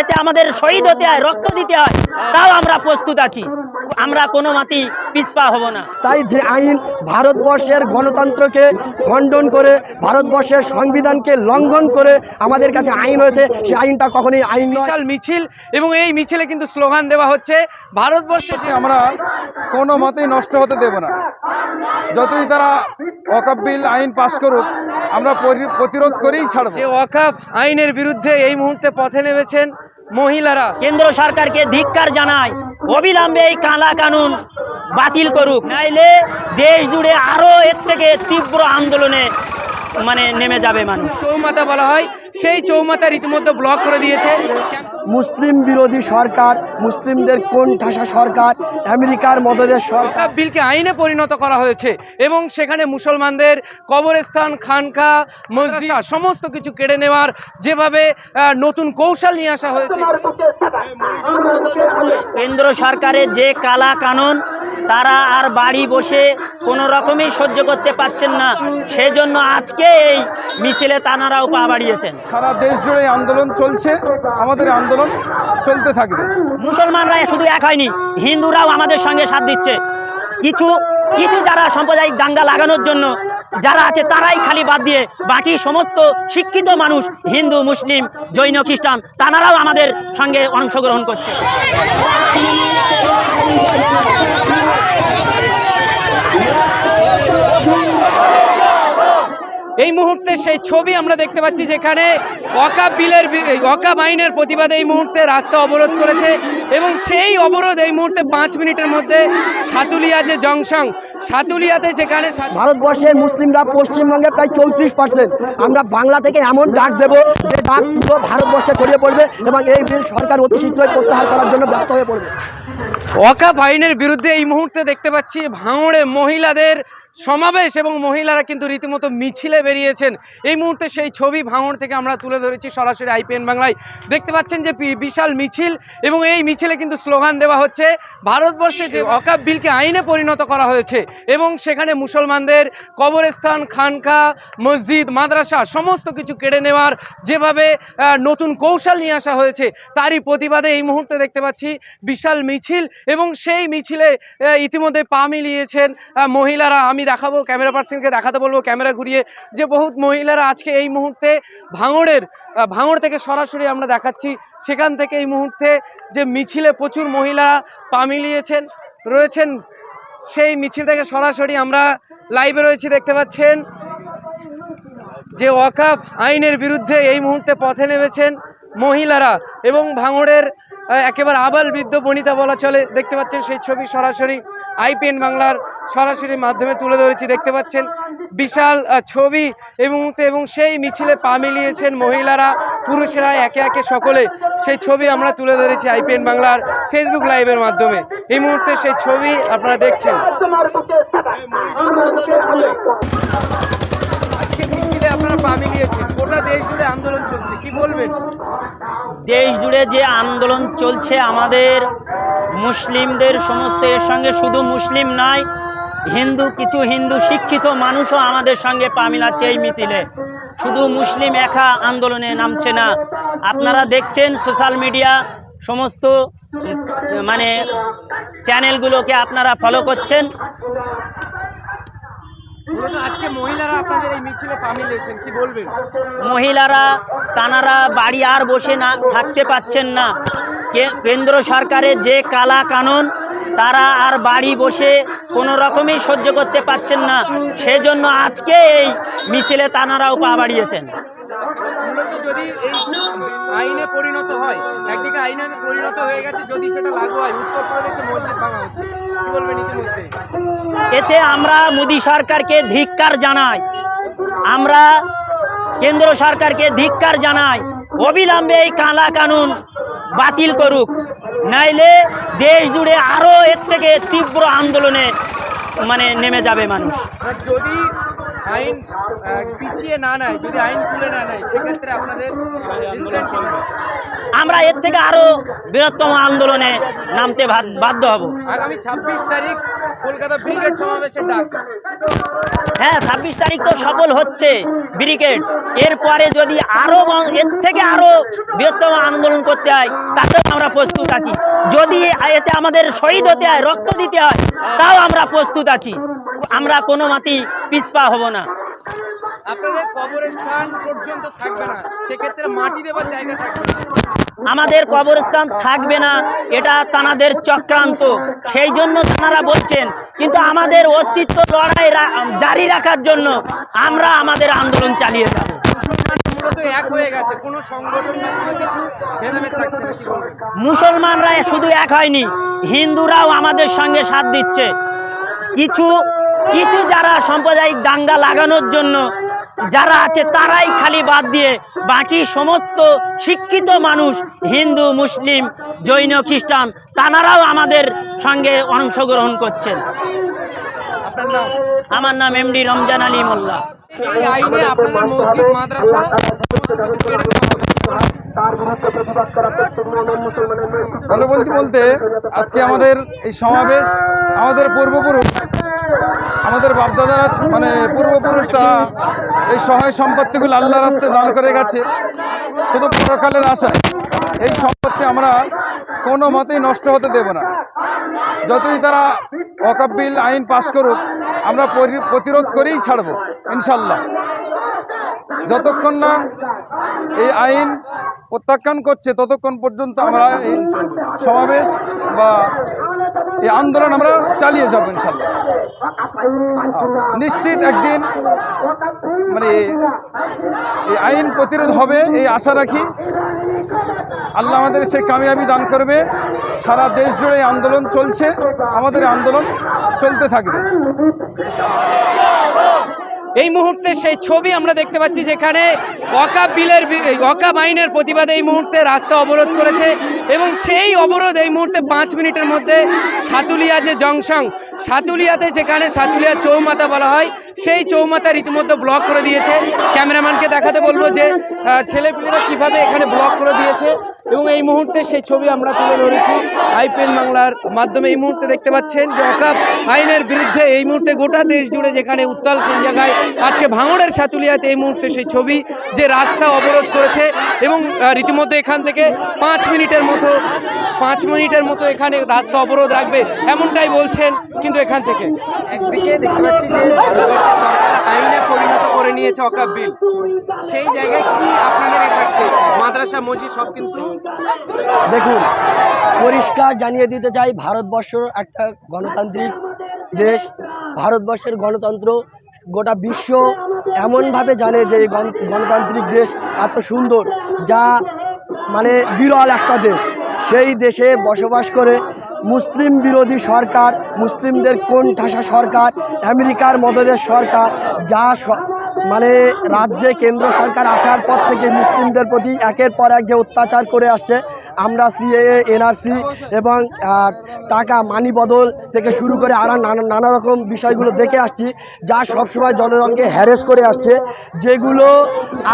এতে আমাদের শহীদ হতে হয় রক্ত দিতে হয় তাও আমরা প্রস্তুত আছি। আমরা কোনো মাতি পিছপা হব না। তাই যে আইন ভারতবর্ষের গণতন্ত্রকে খণ্ডন করে ভারতবর্ষের সংবিধানকে লঙ্ঘন করে আমাদের কাছে আইন হয়েছে সেই আইনটা কখনোই আইন বিশাল মিছিল এবং এই মিছিলে কিন্তু স্লোগান দেওয়া হচ্ছে ভারতবর্ষে যে আমরা কোনো মতেই নষ্ট হতে দেব না। যতই তারা ওয়াকফ বিল আইন পাশ করুক আমরা প্রতিরোধ করেই ছাড়ব। যে ওয়াকাফ আইনের বিরুদ্ধে এই মুহূর্তে পথে নেমেছেন মহিলারা, কেন্দ্র সরকারকে ধিক্কার জানায়, অবিলম্বে এই কালা কানুন বাতিল করুক। নাইলে দেশ জুড়ে আরও এর থেকে তীব্র আন্দোলনে মানে নেমে যাবে মানুষ। চৌমাথা বলা হয় সেই চৌমাথা রীতিমতো ব্লক করে দিয়েছে। মুসলিম বিরোধী সরকার মুসলিমদের কোন ঠাসা সরকার আমেরিকার মদদের সরকার। বিলকে আইনে পরিণত করা হয়েছে এবং সেখানে মুসলমানদের কবরস্থান খানকা মসজিদ সমস্ত কিছু কেড়ে নেওয়ার যেভাবে নতুন কৌশল নিয়ে আসা হয়েছে। কেন্দ্র সরকারের যে কালা কানুন তারা আর বাড়ি বসে কোনো রকমই সহ্য করতে পারছেন না। সেজন্য আজকে এই মিছিলে তানারাও পা বাড়িয়েছেন। সারা দেশ জুড়ে আন্দোলন চলছে আমাদের আন্দোলন চলতে থাকবে। মুসলমানরা শুধু এক হয়নি হিন্দুরাও আমাদের সঙ্গে সাথ দিচ্ছে। কিছু কিছু যারা সাম্প্রদায়িক দাঙ্গা লাগানোর জন্য যারা আছে তারাই খালি বাদ দিয়ে বাকি সমস্ত শিক্ষিত মানুষ হিন্দু মুসলিম জৈন খ্রিস্টান তানারাও আমাদের সঙ্গে অংশগ্রহণ করছে। এই মুহূর্তে সেই ছবি আমরা দেখতে পাচ্ছি যেখানে ওয়াকাব বিলের ওয়াকাব আইনের প্রতিবাদে এই মুহূর্তে রাস্তা অবরোধ করেছে এবং সেই অবরোধ এই মুহূর্তে পাঁচ মিনিটের মধ্যে সাতুলিয়া যে জংশন সাতুলিয়াতে যেখানে ভারতবর্ষের মুসলিমরা পশ্চিমবঙ্গে প্রায় চৌত্রিশ পার্সেন্ট। আমরা বাংলা থেকে এমন ডাক দেব যে ডাক পুরো ভারতবর্ষে ছড়িয়ে পড়বে এবং এই বিল সরকার অতি শীঘ্রই প্রত্যাহার করার জন্য ব্যস্ত হয়ে পড়বে। ওয়াকাব আইনের বিরুদ্ধে এই মুহূর্তে দেখতে পাচ্ছি ভাঙড়ে মহিলাদের সমাবেশ এবং মহিলারা কিন্তু রীতিমতো মিছিলে বেরিয়েছেন। এই মুহূর্তে সেই ছবি ভাঙড় থেকে আমরা তুলে ধরেছি সরাসরি আইপিএন বাংলায়। দেখতে পাচ্ছেন যে বিশাল মিছিল এবং এই মিছিলে কিন্তু স্লোগান দেওয়া হচ্ছে, ভারতবর্ষে যে অকাব বিলকে আইনে পরিণত করা হয়েছে এবং সেখানে মুসলমানদের কবরস্থান, খানকা, মসজিদ, মাদ্রাসা সমস্ত কিছু কেড়ে নেওয়ার যেভাবে নতুন কৌশল নিয়ে আসা হয়েছে, তারই প্রতিবাদে এই মুহূর্তে দেখতে পাচ্ছি বিশাল মিছিল এবং সেই মিছিলে ইতিমধ্যে পা মিলিয়েছেন মহিলারা। আমি দেখাবো, ক্যামেরা পার্সনকে দেখাতে বলব, ক্যামেরা ঘুরিয়ে যে বহুত মহিলারা আজকে এই মুহূর্তে ভাঙড়ের ভাঙড় থেকে সরাসরি আমরা দেখাচ্ছি। সেখান থেকে এই মুহূর্তে যে মিছিলে প্রচুর মহিলা পা মিলিয়েছেন, রয়েছেন, সেই মিছিল থেকে সরাসরি আমরা লাইভে রয়েছি, দেখতে পাচ্ছেন। যে ওয়াকাফ আইনের বিরুদ্ধে এই মুহূর্তে পথে নেমেছেন মহিলারা এবং ভাঙড়ের একেবারে আবাল বৃদ্ধ বনিতা বলা চলে। দেখতে পাচ্ছেন সেই ছবি সরাসরি আইপিএন বাংলার সরাসরি মাধ্যমে তুলে ধরেছি, দেখতে পাচ্ছেন। বিশাল ছবি এই মুহূর্তে এবং সেই মিছিলে পা মিলিয়েছেন মহিলারা, পুরুষেরা একে একে সকলে। সেই ছবি আমরা তুলে ধরেছি আইপিএন বাংলার ফেসবুক লাইভের মাধ্যমে। এই মুহূর্তে সেই ছবি আপনারা দেখছেন। দেশ জুড়ে যে আন্দোলন চলছে আমাদের মুসলিমদের সমস্ত, এর সঙ্গে শুধু মুসলিম নয়, হিন্দু, কিছু হিন্দু শিক্ষিত মানুষও আমাদের সঙ্গে পা মিলাচ্ছে এই মিছিলে। শুধু মুসলিম একা আন্দোলনে নামছে না। আপনারা দেখছেন সোশ্যাল মিডিয়া সমস্ত মানে চ্যানেলগুলোকে আপনারা ফলো করছেন। আজকে মহিলারা আপনাদের এই মিছিলে পা মিলিয়েছেন কি বলবেন? মহিলারা তানারা বাড়ি আর বসে না থাকতে পাচ্ছেন না। কেন্দ্র সরকারের যে কালা কানুন তারা আর বাড়ি বসে কোনো রকমই সহ্য করতে পাচ্ছেন না। সেজন্য আজকে এই মিছিলে তানারাও পা বাড়িয়েছেন। যদি এই আইনে পরিণত হয় একদিকে আইনে পরিণত হয়ে গেছে যদি সেটা লাগু হয় উত্তরপ্রদেশে মসজিদ ভাঙা হচ্ছে। কি বলবেন ইতিমধ্যে? এতে আমরা মোদী সরকারকে ধিক্কার জানাই। আমরা কেন্দ্র সরকারকে ধিক্কার জানাই। অবিলম্বে এই কালা কানুন বাতিল করুক। নাইলে দেশ জুড়ে আরও এর থেকে তীব্র আন্দোলনে মানে নেমে যাবে মানুষ। যদি আইন পিছিয়ে না নেয় যদি আইন তুলে না নেয় সেক্ষেত্রে আপনাদের? আমরা এর থেকে আরও বৃহত্তম আন্দোলনে নামতে বাধ্য হব। আগামী ছাব্বিশ তারিখ কলকাতা ব্রিগেড সমাবেশের ডাক হ্যাঁ ছাব্বিশ তারিখ তো সফল হচ্ছে ব্রিগেড। এরপরে যদি আরও এর থেকে আরও বৃহত্তম আন্দোলন করতে হয় তাতেও আমরা প্রস্তুত আছি। যদি এতে আমাদের শহীদ হতে হয় রক্ত দিতে হয় তাও আমরা প্রস্তুত আছি। আমরা কোনো মাতি পিছপা হব না। আপনাদের কবরের পর্যন্ত থাকবে না সেক্ষেত্রে মাটি দেওয়ার জায়গা থাকবে আমাদের কবরস্থান থাকবে না এটা তানাদের চক্রান্ত। সেই জন্য তানারা বলছেন কিন্তু আমাদের অস্তিত্ব লড়াই জারি রাখার জন্য আমরা আমাদের আন্দোলন চালিয়ে যাব। মুসলমানরা শুধু এক হয়নি হিন্দুরাও আমাদের সঙ্গে সাথ দিচ্ছে। কিছু কিছু যারা সাম্প্রদায়িক দাঙ্গা লাগানোর জন্য যারা আছে, তারাই খালি বাদ দিয়ে বাকি সমস্ত শিক্ষিত মানুষ, হিন্দু, মুসলিম, জৈন, খ্রিস্টান, তানারাও আমাদের সঙ্গে অংশগ্রহণ করছেন। আমার নাম এমডি রমজান আলী মোল্লা। বলতে বলতে আজকে আমাদের এই সমাবেশ আমাদের পূর্বপুরুষ আমাদের বাপদাদারা মানে পূর্বপুরুষ তারা এই সহায় সম্পত্তিগুলো আল্লাহ রাস্তায় দান করে গেছে। শুধু পরকালের আশায়। এই সম্পত্তি আমরা কোনো মতেই নষ্ট হতে দেব না। যতই তারা অকাব্বিল আইন পাশ করুক, আমরা পরি- প্রতিরোধ করেই ছাড়বো ইনশাল্লাহ যতক্ষণ না এই আইন প্রত্যাখ্যান করছে, ততক্ষণ পর্যন্ত আমরা এই সমাবেশ বা এই আন্দোলন আমরা চালিয়ে যাব ইনশাল্লাহ নিশ্চিত একদিন মানে এই আইন প্রতিরোধ হবে, এই আশা রাখি। আল্লাহ আমাদের সে কামিয়াবি দান করবে। সারা দেশ জুড়ে আন্দোলন চলছে, আমাদের আন্দোলন চলতে থাকবে। এই মুহূর্তে সেই ছবি আমরা দেখতে পাচ্ছি যেখানে ওয়াকাব বিলের ওয়াকাব আইনের প্রতিবাদে এই মুহূর্তে রাস্তা অবরোধ করেছে এবং সেই অবরোধ এই মুহূর্তে পাঁচ মিনিটের মধ্যে সাতুলিয়া যে জংশন। সাতুলিয়াতে যেখানে সাতুলিয়া চৌমাতা বলা হয়, সেই চৌমাথা রীতিমতো ব্লক করে দিয়েছে। ক্যামেরাম্যানকে দেখাতে বলব যে ছেলেপিলেরা কীভাবে এখানে ব্লক করে দিয়েছে। এবং এই মুহূর্তে সেই ছবি আমরা তুলে ধরেছি আইপিএল বাংলার মাধ্যমে। এই মুহূর্তে দেখতে পাচ্ছেন যে অকাপ আইনের বিরুদ্ধে এই মুহূর্তে গোটা দেশ জুড়ে যেখানে উত্তাল সেই জায়গায় আজকে ভাঙড়ের সাতুলিয়াতে এই মুহূর্তে সেই ছবি যে রাস্তা অবরোধ করেছে এবং রীতিমতো এখান থেকে পাঁচ মিনিটের মতো, পাঁচ মিনিটের মতো এখানে রাস্তা অবরোধ রাখবে এমনটাই বলছেন কিন্তু এখান থেকে। একদিকে দেখতে পাচ্ছি যে ভারতবর্ষের সরকার আইনে পরিণত করে নিয়েছে অকাপ বিল। সেই জায়গায় কি আপনাদের থাকছে মাদ্রাসা, মসজিদ সব কিন্তু দেখুন, পরিষ্কার জানিয়ে দিতে চাই ভারতবর্ষ একটা গণতান্ত্রিক দেশ। ভারতবর্ষের গণতন্ত্র গোটা বিশ্ব এমনভাবে জানে যে গণ- গণতান্ত্রিক দেশ এত সুন্দর, যা মানে বিরল একটা দেশ। সেই দেশে বসবাস করে মুসলিম বিরোধী সরকার, মুসলিমদের কোন ঠাসা সরকার, আমেরিকার মদদের সরকার, যা মানে রাজ্যে কেন্দ্র সরকার আসার পর থেকে মুসলিমদের প্রতি একের পর এক যে অত্যাচার করে আসছে, আমরা সিএএ এনআরসি এবং টাকা মানি বদল থেকে শুরু করে আরও নানা নানা রকম বিষয়গুলো দেখে আসছি, যা সবসময় জনগণকে হ্যারেস করে আসছে, যেগুলো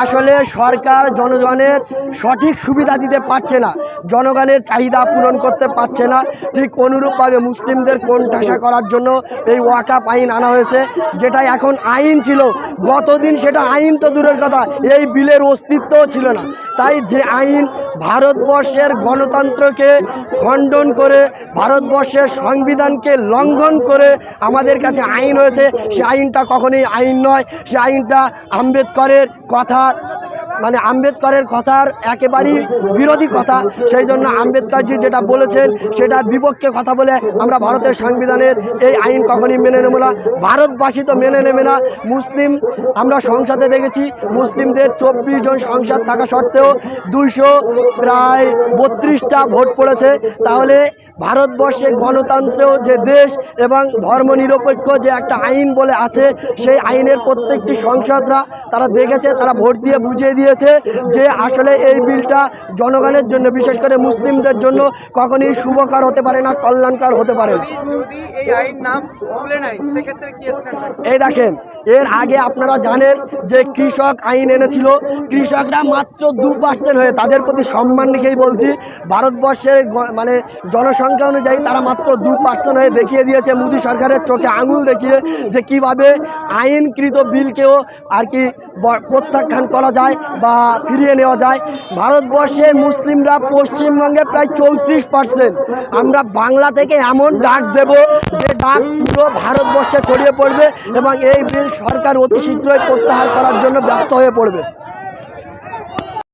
আসলে সরকার জনগণের সঠিক সুবিধা দিতে পারছে না, জনগণের চাহিদা পূরণ করতে পারছে না, ঠিক অনুরূপভাবে মুসলিমদের কোণঠাসা করার জন্য এই ওয়াকাপ আইন আনা হয়েছে যেটা এখন আইন ছিল গতদিন সেটা আইন তো দূরের কথা, এই বিলের অস্তিত্বও ছিল না। তাই যে আইন ভারতবর্ষের গণতন্ত্রকে খণ্ডন করে, ভারতবর্ষের সংবিধানকে লঙ্ঘন করে আমাদের কাছে আইন হয়েছে, সে আইনটা কখনোই আইন নয়, সে আইনটা আম্বেদকরের কথা মানে আম্বেদকরের কথার একেবারেই বিরোধী কথা। সেই জন্য আম্বেদকরজি যেটা বলেছেন, সেটার বিপক্ষে কথা বলে আমরা ভারতের সংবিধানের এই আইন কখনই মেনে নেব না। ভারতবাসী তো মেনে নেবে না। মুসলিম, আমরা সংসদে দেখেছি, মুসলিমদের চব্বিশ জন সংসদ থাকা সত্ত্বেও দুইশো প্রায় বত্রিশটা ভোট পড়েছে। তাহলে ভারতবর্ষে গণতন্ত্র যে দেশ এবং ধর্মনিরপেক্ষ যে একটা আইন বলে আছে সেই আইনের প্রত্যেকটি সংসদরা তারা দেখেছে তারা ভোট দিয়ে বুঝিয়ে দিয়েছে যে আসলে এই বিলটা জনগণের জন্য বিশেষ করে মুসলিমদের জন্য কখনই শুভকর হতে পারে না কল্যাণকর হতে পারে না। এই দেখেন এর আগে আপনারা জানেন যে কৃষক আইন এনেছিল, কৃষকরা মাত্র দু পার্সেন্ট হয়ে তাদের প্রতি সম্মান রেখেই বলছি, ভারতবর্ষের মানে জনসংখ্যা অনুযায়ী তারা মাত্র দু পার্সেন্ট হয়ে দেখিয়ে দিয়েছে, মোদী সরকারের চোখে আঙুল দেখিয়ে যে কীভাবে আইনকৃত বিলকেও আর কি প্রত্যাখ্যান করা যায় বা ফিরিয়ে নেওয়া যায়। ভারতবর্ষে মুসলিমরা পশ্চিমবঙ্গে প্রায় চৌত্রিশ পার্সেন্ট আমরা বাংলা থেকে এমন ডাক দেব যে ডাক পুরো ভারতবর্ষে ছড়িয়ে পড়বে এবং এই বিল সরকার অতি শীঘ্রই প্রত্যাহার করার জন্য ব্যস্ত হয়ে পড়বে।